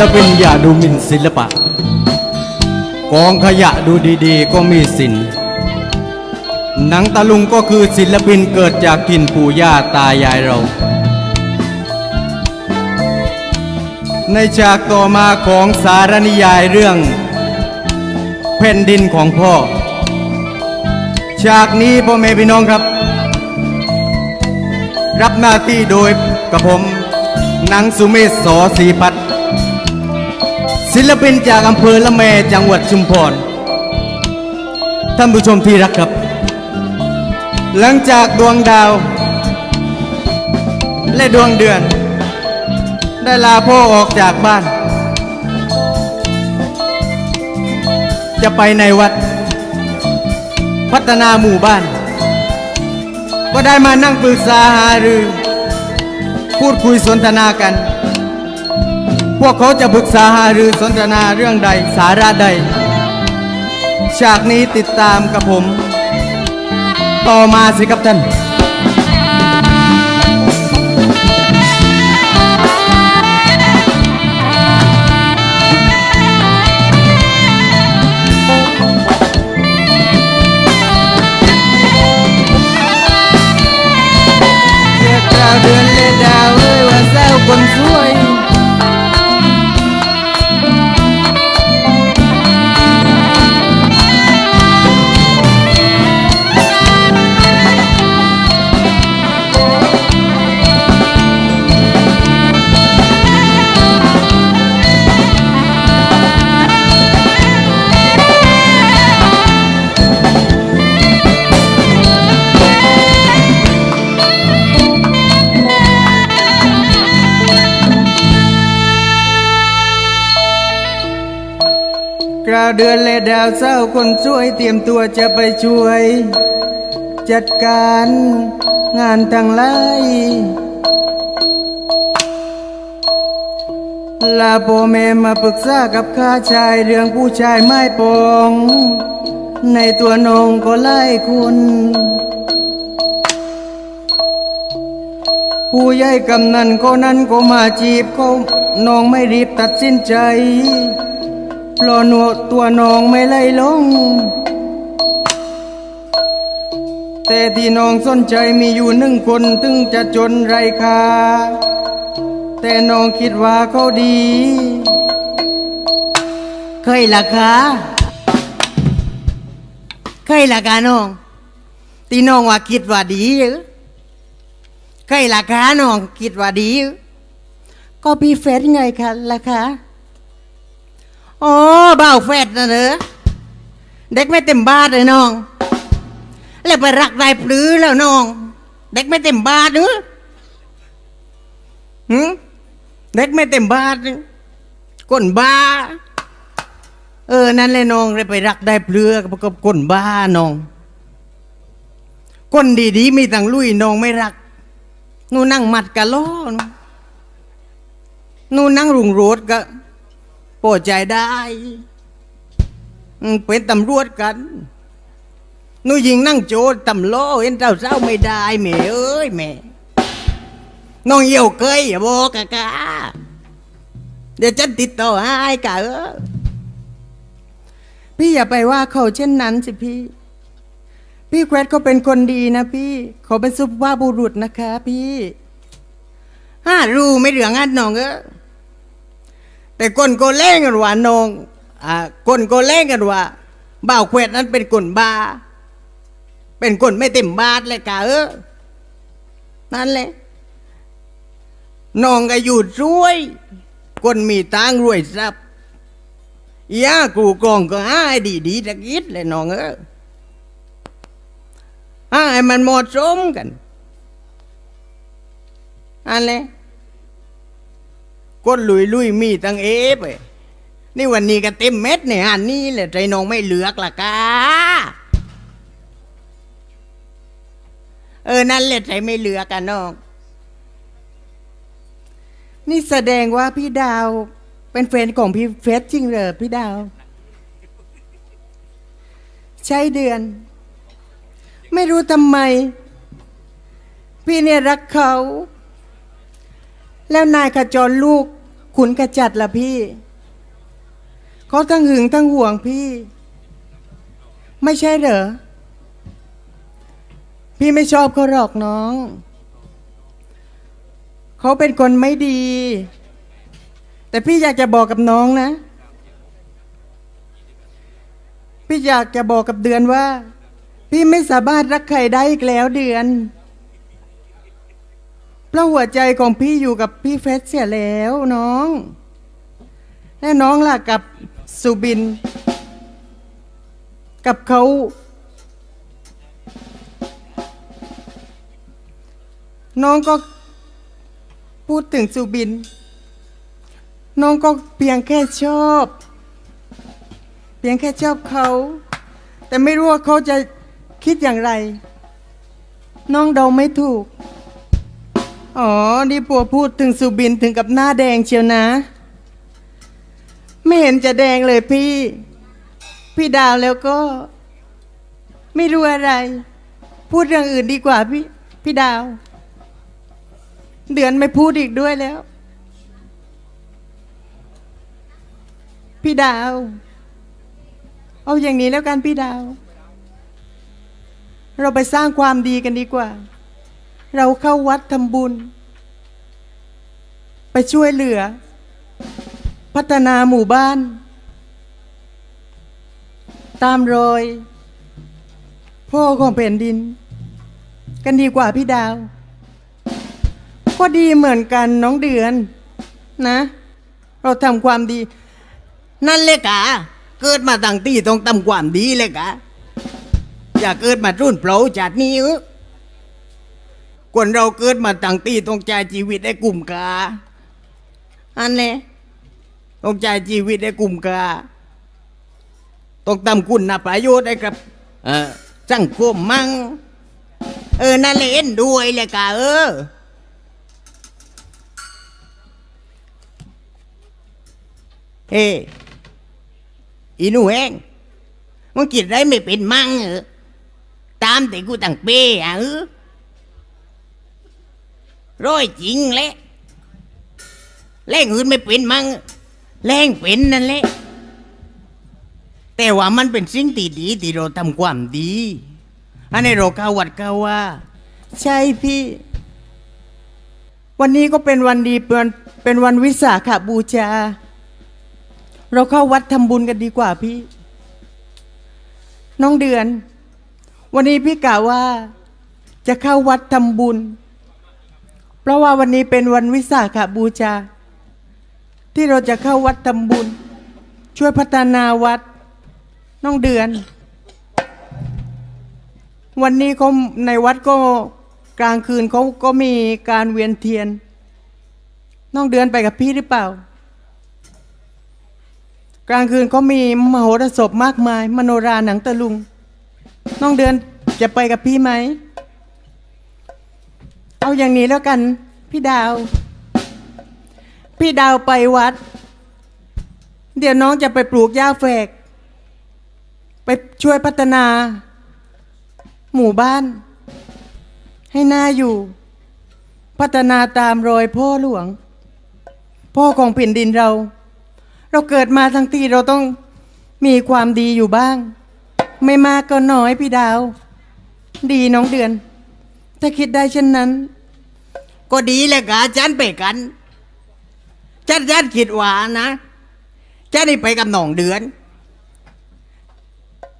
ลปินอย่าดูหมิ่นศิลปะ กองขยะดูดีๆ ก็มีศิลหนังตะลุงก็คือศิลปินเกิดจากถิ่นปู่ย่าตายายเรา ในฉากต่อมาของสารนิยายเรื่อง แผ่นดินของพ่อ ฉากนี้พ่อแม่พี่น้องครับ รับหน้าที่โดยกับผมหนังสุเมศสอศรีพัฒ ศิลปินจากอำเภอละแมจังหวัดชุมพร ท่านผู้ชมที่รักครับ หลังจากดวงดาว และดวงเดือน ได้ลาพ่อออกจากบ้าน จะไปในวัด พัฒนาหมู่บ้าน ก็ได้มานั่งปรึกษาหารือ พูดคุยสนทนากัน พวกเขาจะปรึกษาหารือสนทนาเรื่องใดสาระใด ฉากนี้ติดตามกับผม ต่อมาสิครับท่าน ราวเดือนและดาวเศร้าคนช่วยเตรียมตัวจะไปช่วย จัดการงานทั้งหลายลาโปแม่มาปรึกษากับข้าชายเรื่องผู้ชายไม่ปอง ในตัวนองก็ไล่คุณ ผู้ใหญ่กำนันคนนั้นก็มาจีบเขาน้องไม่รีบตัดสินใจ เพราะหนวดตัวน้องไม่ไล่ลง แต่ที่น้องสนใจมีอยู่หนึ่งคนถึงจะจนไรคาแต่น้องคิดว่าเขาดี เคยล่ะคะเคยล่ะกาน้องตีน้องว่าคิดว่าดีหรือเคยล่ะคะน้องคิดว่าดี ก็พี่เฟสไงคะล่ะคะ อ๋อบ่าวเฟสนะเนอะเด็กไม่เต็มบ้านเลยน้อง แล้วไปรักได้ปลื้อแล้วน้อง เด็กไม่เต็มบ้านเนอะหืเด็กไม่เต็มบ้านก้นบ้า เออ นั่นเลยน้องเลยไปรักได้เปลือกกับคนบ้าน้องคนดีๆมีตังลุยน้องไม่รักหนูนั่งมัดกะล้อนูหนูนั่งรุงโรดกะ พอใจได้เป็นตำรวจกันนูยิงนั่งโจรตำล้อเห็นเจ้าเศร้าไม่ได้แม่เอ้ยแม่น้องเยี่ยวเคยอย่าบอกกะกะเดี๋ยวฉันติดต่อให้กะเออพี่อย่าไปว่าเขาเช่นนั้นสิพี่ พี่แควดเขาเป็นคนดีนะพี่เขาเป็นสุภาพบุรุษนะคะ พี่ฮ่ารู้ไม่เหลืองอันน้องเออ แต่คนโกเล่งกันว่านองอ่าคนโกเล่งกันว่าบ่าวแควดนั้นเป็นคนบ้า เป็นคนไม่เต็มบาทเลยกะเออนั่นแหละน้องก็อยู่ช่วย คนมีตังรวยทรัพย์ยากูกองก็ให้ดีดีๆตะกิดเลยน้องเออให้มันหมาะสมกันอันเลย ก้นลุยลุยมีตั้งเอฟเว้ยนี่วันนี้ก็เต็มเม็ดเนี่ยอันนี้แหละใจน้องไม่เหลือกละกาเออนั่นแหละใจไม่เหลือกันน้องนี่แสดงว่าพี่ดาว เป็นแฟนของพี่เฟสจริงเหรอพี่ดาว ใช่เดือน ไม่รู้ทำไม พี่เนี่ยรักเขา แล้วนายขจรลูก ขุนกระจัดละพี่ เขาทั้งหึงทั้งห่วงพี่ ไม่ใช่เหรอ พี่ไม่ชอบเขาหรอกน้อง เขาเป็นคนไม่ดี แต่พี่อยากจะบอกกับน้องนะ พี่อยากจะบอกกับเดือนว่า พี่ไม่สามารถรักใครได้อีกแล้วเดือน เพราะหัวใจของพี่อยู่กับพี่เฟสเสียแล้วน้อง และน้องล่ะกับสุบิน กับเขาน้องก็พูดถึงสุบิน น้องก็เพียงแค่ชอบ เพียงแค่ชอบเขา แต่ไม่รู้ว่าเขาจะคิดอย่างไร น้องเดาไม่ถูก อ๋อ นี่ปัวพูดถึงสุบินถึงกับหน้าแดงเชียวนะ ไม่เห็นจะแดงเลยพี่ พี่ดาวแล้วก็ ไม่รู้อะไร พูดเรื่องอื่นดีกว่าพี่ พี่ดาว เดือนไม่พูดอีกด้วยแล้ว พี่ดาว เอาอย่างนี้แล้วกันพี่ดาว เราไปสร้างความดีกันดีกว่า เราเข้าวัดทำบุญ ไปช่วยเหลือ พัฒนาหมู่บ้าน ตามรอย พ่อของแผ่นดิน กันดีกว่าพี่ดาว ก็ดีเหมือนกันน้องเดือนนะ เราทำความดี นั่นเลยกะ เกิดมาตั้งที่ต้องทำความดีเลยกะ อย่าเกิดมารุ่นเปล่าจากนี้เออ คนเราเกิดมาตั้งที่ต้องใจชีวิตได้กลุ่มกาอันนี้ต้องใจชีวิตได้กลุ่มกาต้องทำคุณนะประโยชน์ให้กับเออสังคมมั่งเออนั่นเลยเอ็นด้วยเลยกะเออเฮ้อีหนูเองมึงคิดไรไม่เป็นมั่งเหรอตามแต่กูตั้งเป้อะเออ ร้อยจริงแหละแรงอื่นไม่เป็นมั่งแรงเป็นนั่นแหละ แต่ว่ามันเป็นสิ่งที่ดีที่เราทำความดี อันนี้เราเข้าวัดเข้าว่า ใช่พี่ วันนี้ก็เป็นวันดีเป็นเป็นวันวิสาขบูชา เราเข้าวัดทำบุญกันดีกว่าพี่ น้องเดือน วันนี้พี่กล่าวว่าจะเข้าวัดทำบุญ เพราะว่าวันนี้เป็นวันวิสาขบูชาที่เราจะเข้าวัดทำบุญ ช่วยพัฒนาวัด น้องเดือน วันนี้เขาในวัดก็กลางคืนเขาก็มีการเวียนเทียน น้องเดือนไปกับพี่หรือเปล่า กลางคืนเขามีมโหรสพมากมาย มโนราหนังตะลุง น้องเดือนจะไปกับพี่ไหม เอาอย่างนี้แล้วกัน พี่ดาว พี่ดาวไปวัด เดี๋ยวน้องจะไปปลูกหญ้าแฝก ไปช่วยพัฒนา หมู่บ้าน ให้น่าอยู่ พัฒนาตามรอยพ่อหลวง พ่อของแผ่นดินเรา เราเกิดมาทั้งทีเราต้องมีความดีอยู่บ้าง ไม่มากก็น้อยพี่ดาว ดีน้องเดือน ถ้าคิดได้เช่นนั้น ก็ดีแหละกะฉันไปกันฉันฉันคิดว่านะฉันนี่ไปกับหนองเดือน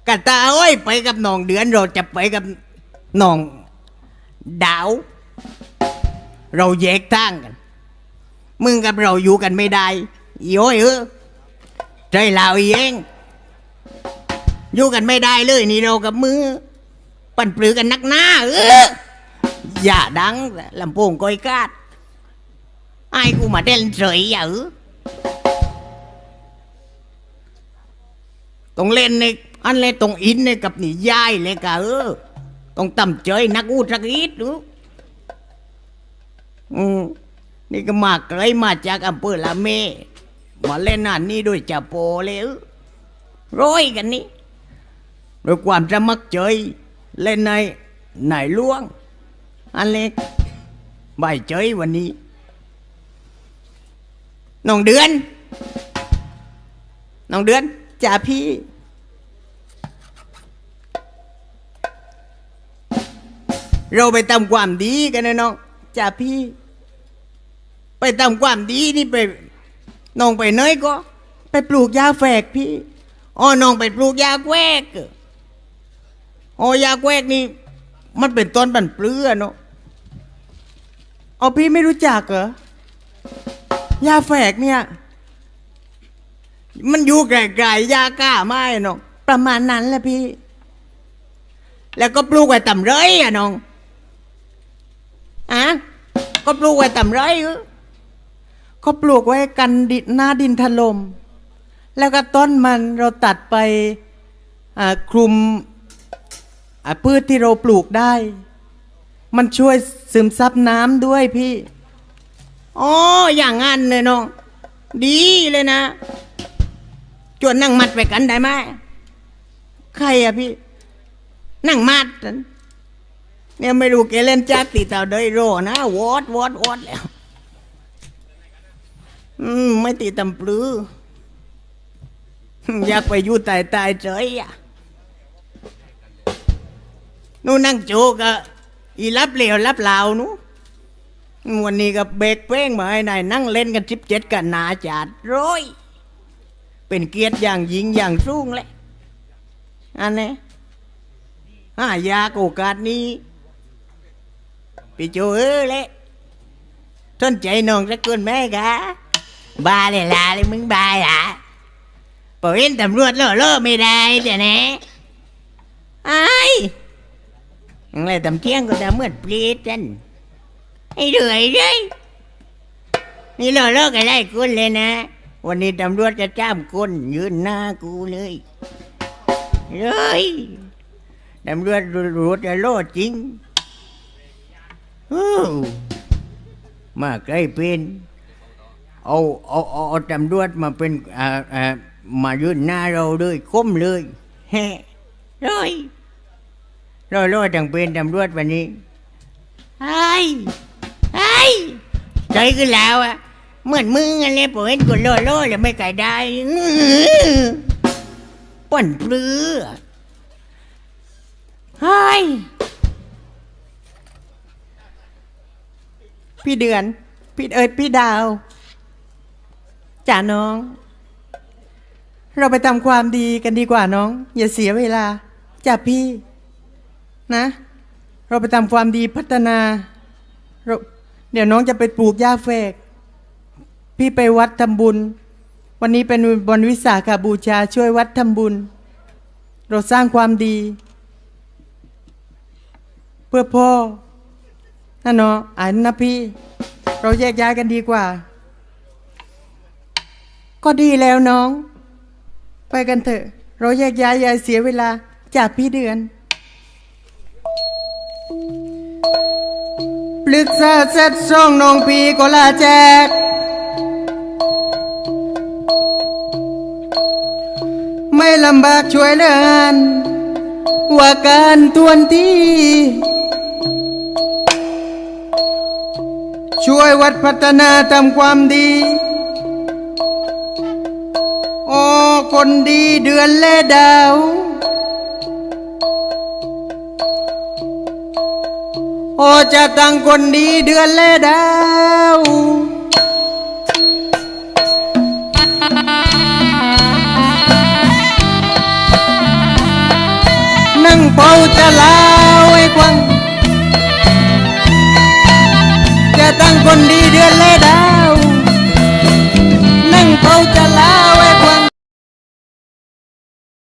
กันตาอ้อยไปกับหนองเดือน เราจะไปกับหนองดาว เราแยกทางกัน มึงกับเราอยู่กันไม่ได้อีโอ้ยเออใจเราเองอยู่กันไม่ได้เลย นี่เรากับมือ ปั่นปลือกันนักหน้า เออ อย่าดังลำโพงก้อยกาดไอ้กูมาเต้นเฉยอย่าเออต้องเล่นในอันเล่นตรงอินในกับนี่ยายเลยกะเออต้องต่ำเจยนักอูทักอีดดูอืมนี่ก็มาไกลมาจากอำเภอละเม มาเล่นนั่นนี่ด้วยจ่าโปเลยเออร้อยกันนี่ด้วยความจะมักเจยเล่นในไหนล่วง อันเล็กใบเจยวันนี้น้องเดือนน้องเดือนจ่าพี่ เราไปทำความดีกันนะน้องจ่าพี่ ไปทำความดีนี่ไปน้องไปเนยก็ ไปปลูกยาแฝกพี่อ๋อน้องไปปลูกยาแควกเหรออ๋อยาแควกนี่ มันเป็นต้นบันเปลือเนาะ เอาพี่ไม่รู้จักเหรอยาแฝกเนี่ย มันอยู่ไกลๆยาก้าไม้เนาะประมาณนั้นแหละพี่ แล้วก็ปลูกไว้ต่ำไรอะน้องอะก็ปลูกไว้ต่ำไรเออก็ปลูกไว้กันดินหน้าดินถล่มแล้วก็ต้นมันเราตัดไปคลุมพืชที่เราปลูกได้ มันช่วยซึมซับน้ำด้วยพี่อ๋ออย่างงั้นเลยน้อง ดีเลยนะ จวนนั่งมัดไปกันได้ไหมใครอะพี่ นั่งมัดเนี่ยไม่รู้แกเล่นจักตีเต่าเดยโรนะวอดวอดวอดแล้วอืมไม่ตีตำปลือ อยากไปอยู่ตายตายเฉยอะนู่นนั่งโจกอะ อีรับเหลวรับเหลาหนูวันนี้ก็เบรกเป้งมาให้นายนั่งเล่นกันสิบเจ็ดกันหนาจัดร้อยเป็นเกียรติอย่างยิงอย่างสูงเลยอันนี้หายากโอกาสนี้พี่โจเออเลยทนใจน้องสักคนแม่กะบ้าเลยล่ะเลยมึงบ้าล่ะพอเห็นตำรวจล่อล่อไม่ได้เดี๋ยวนะไอ้ อะไรตำเที่ยงก็จะเหมือนปลีดกันไอ้เดือยเลยนี่ล่อล่อกันได้คนเลยนะ วันนี้ตำรวจจะจ้ามคนยืนหน้ากูเลยเลยตำรวจรู้จะโลดจริงมาใกล้เป็นเอาเอาเอาเอาตำรวจมาเป็นอ่าอ่ามายืนหน้าเราเลยก้มเลยเฮ้เลย รอรอจังเป็นตำรวจวันนี้ไอ้ไอ้ใจขึ้นแล้วอะเหมือนมึงอะไรผมเห็นกูโลโล่เลยไม่ไก่ได้อื้อป่นเปลือเฮ้ยพี่เดือน พี่เอิดพี่ดาวจ่าน้อง เราไปทำความดีกันดีกว่าน้อง อย่าเสียเวลาจ่าพี่ นะ เราไปทำความดีพัฒนาเราเดี๋ยวน้องจะไปปลูกหญ้าแฝก พี่ไปวัดทำบุญ วันนี้เป็นวันวิสาขาบูชาช่วยวัดทำบุญ เราสร้างความดี เพื่อพ่อนะเนาะอ่านนะพี่ เราแยกย้ายกันดีกว่า ก็ดีแล้วน้อง ไปกันเถอะ เราแยกย้ายอย่าเสียเวลาจากพี่เดือน ปรึกษาเสร็จส่งน้องพี่ก็ลาแจก ไม่ลำบากช่วยเลือนว่าการทวนที่ ช่วยวัดพัฒนาทำความดีโอ้คนดีเดือนและดาว อจะตั้งคนดีเดือนและดาวนั่งเป่าจะลาวไอ้ควังจะตั้งคนดีเดือนและ